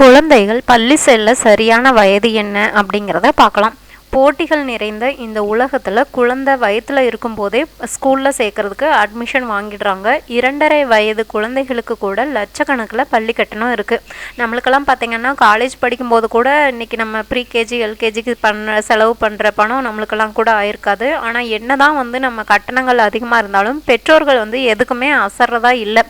குழந்தைகள் பள்ளி செல்ல சரியான வயது என்ன அப்படிங்கிறத பார்க்கலாம். போட்டிகள் நிறைந்த இந்த உலகத்தில் குழந்தை வயத்தில் இருக்கும்போதே ஸ்கூலில் சேர்க்கறதுக்கு அட்மிஷன் வாங்கிடுறாங்க. இரண்டரை வயது குழந்தைகளுக்கு கூட லட்சக்கணக்கில் பள்ளி கட்டணம் இருக்குது நம்மளுக்கெல்லாம் பார்த்திங்கன்னா காலேஜ் படிக்கும்போது கூட இன்றைக்கி நம்ம ப்ரீ கேஜி எல்கேஜிக்கு பண்ண செலவு பண்ணுற பணம் நம்மளுக்கெல்லாம் கூட ஆயிருக்காது. ஆனால் என்ன தான் வந்து நம்ம கட்டணங்கள் அதிகமாக இருந்தாலும் பெற்றோர்கள் வந்து எதுக்குமே அசர்றதா இல்லை.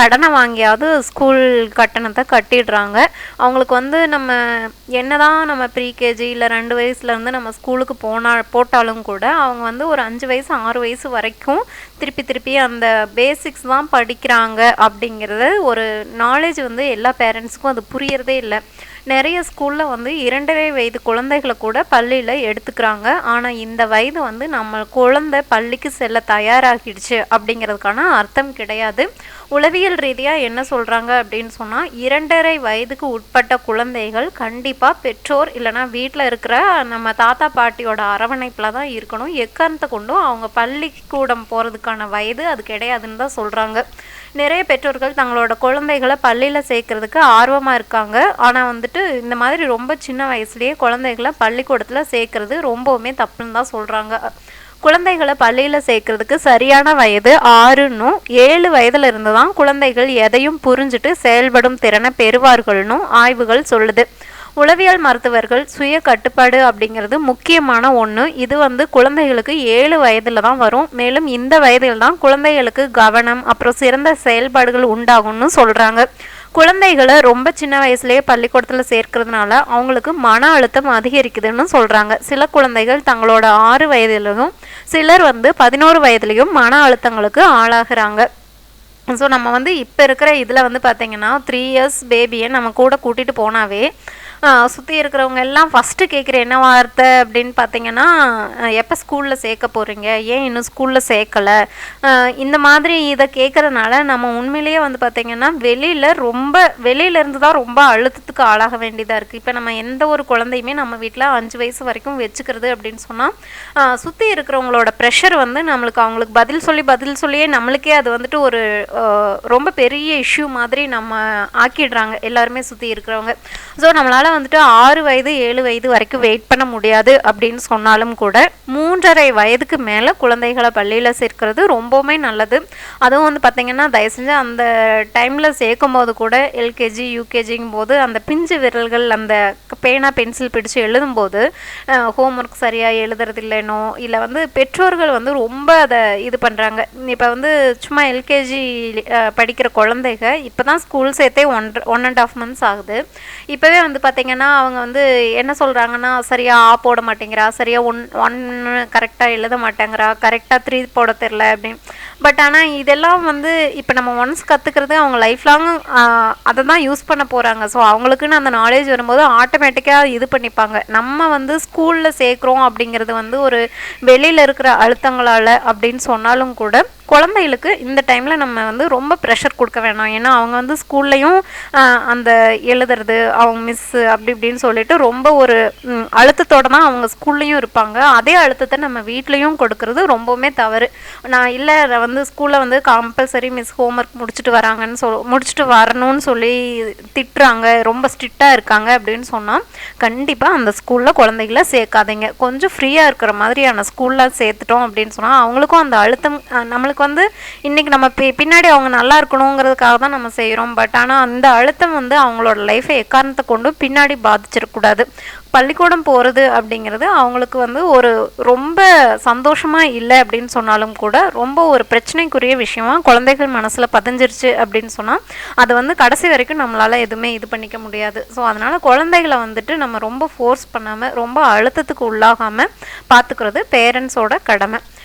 கடனை வாங்கியாவது ஸ்கூல் கட்டணத்தை கட்டிடுறாங்க. அவங்களுக்கு வந்து நம்ம என்ன தான் நம்ம ப்ரீகேஜி இல்லை ரெண்டு வயசுலேருந்து நம்ம நம்ம ஸ்கூலுக்கு போனா போட்டாலும் கூட அவங்க வந்து ஒரு அஞ்சு வயசு ஆறு வயசு வரைக்கும் திருப்பி திருப்பி அந்த பேசிக்ஸ் தான் படிக்கிறாங்க அப்படிங்கிறது ஒரு நாலேஜ் வந்து எல்லா பேரண்ட்ஸுக்கும் அது புரியறதே இல்லை. நிறைய ஸ்கூலில் வந்து இரண்டரை வயது குழந்தைகளை கூட பள்ளியில் எடுத்துக்கிறாங்க. ஆனால் இந்த வயது வந்து நம்ம குழந்தை பள்ளிக்கு செல்ல தயாராகிடுச்சு அப்படிங்கிறதுக்கான அர்த்தம் கிடையாது. உளவியல் ரீதியாக என்ன சொல்கிறாங்க அப்படின்னு சொன்னால் இரண்டரை வயதுக்கு உட்பட்ட குழந்தைகள் கண்டிப்பாக பெற்றோர் இல்லைனா வீட்டில் இருக்கிற நம்ம தாத்தா பாட்டியோட அரவணைப்பில் தான் இருக்கணும். எக்காரணத்தை கொண்டும் அவங்க பள்ளிக்கூடம் போகிறதுக்கான வயது அது கிடையாதுன்னு தான் சொல்கிறாங்க நிறைய பெற்றோர்கள் தங்களோட குழந்தைகளை பள்ளியில் சேர்க்கறதுக்கு ஆர்வமாக இருக்காங்க. ஆனால் வந்துட்டு இந்த மாதிரி ரொம்ப சின்ன வயசுலேயே குழந்தைகளை பள்ளிக்கூடத்தில் சேர்க்கறது ரொம்பவுமே தப்புன்னு தான் சொல்கிறாங்க குழந்தைகளை பள்ளியில் சேர்க்கறதுக்கு சரியான வயது ஆறுன்னும் ஏழு வயதுல இருந்து தான் குழந்தைகள் எதையும் புரிஞ்சுட்டு செயல்படும் திறனை பெறுவார்கள்னும் ஆய்வுகள் சொல்லுது. உளவியல் மருத்துவர்கள் சுய கட்டுப்பாடு அப்படிங்கிறது முக்கியமான ஒன்று இது வந்து குழந்தைகளுக்கு ஏழு வயதில் தான் வரும். மேலும் இந்த வயதில் தான் குழந்தைகளுக்கு கவனம் அப்புறம் சிறந்த செயல்பாடுகள் உண்டாகும்னு சொல்கிறாங்க குழந்தைகளை ரொம்ப சின்ன வயசுலேயே பள்ளிக்கூடத்தில் சேர்க்கறதுனால அவங்களுக்கு மன அழுத்தம் அதிகரிக்குதுன்னு சொல்கிறாங்க சில குழந்தைகள் தங்களோட ஆறு வயதிலையும் சிலர் வந்து பதினோரு வயதுலேயும் மன அழுத்தங்களுக்கு ஆளாகிறாங்க. ஸோ நம்ம வந்து இப்போ இருக்கிற இதில் வந்து பார்த்திங்கன்னா த்ரீ இயர்ஸ் பேபியை நம்ம கூட கூட்டிகிட்டு போனாவே சுற்றி இருக்கிறவங்க எல்லாம் ஃபஸ்ட்டு கேட்குற என்ன வார்த்தை அப்படின்னு பார்த்தீங்கன்னா எப்போ ஸ்கூலில் சேர்க்க போகிறீங்க ஏன் இன்னும் ஸ்கூலில் சேர்க்கலை? இந்த மாதிரி இதை கேட்குறனால நம்ம உண்மையிலேயே வந்து பார்த்திங்கன்னா வெளியில் ரொம்ப வெளியிலேருந்து தான் ரொம்ப அழுத்தத்துக்கு ஆளாக வேண்டியதாக இருக்குது இப்போ நம்ம எந்த ஒரு குழந்தையுமே நம்ம வீட்டில் அஞ்சு வயசு வரைக்கும் வச்சுக்கிறது அப்படின்னு சொன்னால் சுற்றி இருக்கிறவங்களோட ப்ரெஷர் வந்து நம்மளுக்கு அவங்களுக்கு பதில் சொல்லி பதில் சொல்லியே நம்மளுக்கே அது வந்துட்டு ஒரு ரொம்ப பெரிய இஷ்யூ மாதிரி நம்ம ஆக்கிடுறாங்க எல்லாருமே சுற்றி இருக்கிறவங்க. ஸோ நம்மளால் வந்துட்டு ஆறு வயது ஏழு வயது வரைக்கும் வெயிட் பண்ண முடியாது அப்படின்னு சொன்னாலும் கூட மூன்றரை வயதுக்கு மேலே குழந்தைகளை பள்ளியில் சேர்க்கிறது ரொம்பவுமே நல்லது. அதுவும் வந்து பார்த்திங்கன்னா தயவு செஞ்சு அந்த டைமில் சேர்க்கும் போது கூட எல்கேஜி யூகேஜிங்கும் போது அந்த பிஞ்சு விரல்கள் அந்த பேனா பென்சில் பிடிச்சு எழுதும்போது ஹோம் ஒர்க் சரியாக எழுதுறது இல்லைனோ இல்லை வந்து பெற்றோர்கள் வந்து ரொம்ப அதை இது பண்ணுறாங்க இப்போ வந்து சும்மா எல்கேஜி படிக்கிற குழந்தைங்க இப்போ தான் ஸ்கூல் சேர்த்தே one one and half months ஆகுது. இப்போவே வந்து பார்த்திங்கன்னா பார்த்தீங்கன்னா அவங்க வந்து என்ன சொல்கிறாங்கன்னா சரியாக ஆ போட மாட்டேங்கிறா சரியாக ஒன் ஒன்று கரெக்டாக எழுத மாட்டேங்கிறா கரெக்டாக த்ரீ போட தெரில அப்படின்னு. பட் ஆனால் இதெல்லாம் வந்து இப்போ நம்ம ஒன்ஸ் கற்றுக்கிறது அவங்க லைஃப் லாங் அதை தான் யூஸ் பண்ண போகிறாங்க ஸோ அவங்களுக்குன்னு அந்த நாலேஜ் வரும்போது ஆட்டோமேட்டிக்காக இது பண்ணிப்பாங்க. நம்ம வந்து ஸ்கூலில் சேர்க்குறோம் அப்படிங்கிறது வந்து ஒரு வெளியில் இருக்கிற அழுத்தங்களால் அப்படின்னு சொன்னாலும் கூட குழந்தைகளுக்கு இந்த டைமில் நம்ம வந்து ரொம்ப ப்ரெஷர் கொடுக்க வேணாம். ஏன்னா அவங்க வந்து ஸ்கூல்லையும் அந்த எழுதுறது அவங்க மிஸ்ஸு அப்படி இப்படின்னு சொல்லிட்டு ரொம்ப ஒரு அழுத்தத்தோடு தான் அவங்க ஸ்கூல்லையும் இருப்பாங்க. அதே அழுத்தத்தை நம்ம வீட்லேயும் கொடுக்கறது ரொம்பவுமே தவறு. நான் இல்லை வந்து ஸ்கூலில் வந்து கம்பல்சரி மிஸ் ஹோம் ஒர்க் முடிச்சுட்டு வராங்கன்னு சொல் முடிச்சுட்டு வரணும்னு சொல்லி திட்டுறாங்க ரொம்ப ஸ்ட்ரிக்டாக இருக்காங்க அப்படின்னு சொன்னால் கண்டிப்பாக அந்த ஸ்கூலில் குழந்தைகள சேர்க்காதீங்க. கொஞ்சம் ஃப்ரீயாக இருக்கிற மாதிரியான ஸ்கூலில் சேர்த்துட்டோம் அப்படின்னு சொன்னால் அவங்களுக்கும் அந்த அழுத்தம் நம்மளுக்கு நமக்கு வந்து இன்றைக்கி நம்ம பின்னாடி அவங்க நல்லா இருக்கணுங்கிறதுக்காக தான் நம்ம செய்கிறோம் பட் ஆனால் அந்த அழுத்தம் வந்து அவங்களோட லைஃப்பை எக்காரணத்தை கொண்டும் பின்னாடி பாதிச்சிடக்கூடாது பள்ளிக்கூடம் போகிறது அப்படிங்கிறது அவங்களுக்கு வந்து ஒரு ரொம்ப சந்தோஷமாக இல்லை அப்படின்னு சொன்னாலும் கூட ரொம்ப ஒரு பிரச்சனைக்குரிய விஷயமா குழந்தைகள் மனசில் பதிஞ்சிருச்சு அப்படின்னு சொன்னால் அது வந்து கடைசி வரைக்கும் நம்மளால் எதுவுமே இது பண்ணிக்க முடியாது. ஸோ அதனால் குழந்தைகளை வந்துட்டு நம்ம ரொம்ப ஃபோர்ஸ் பண்ணாமல் ரொம்ப அழுத்தத்துக்கு உள்ளாகாமல் பார்த்துக்கிறது பேரண்ட்ஸோட கடமை.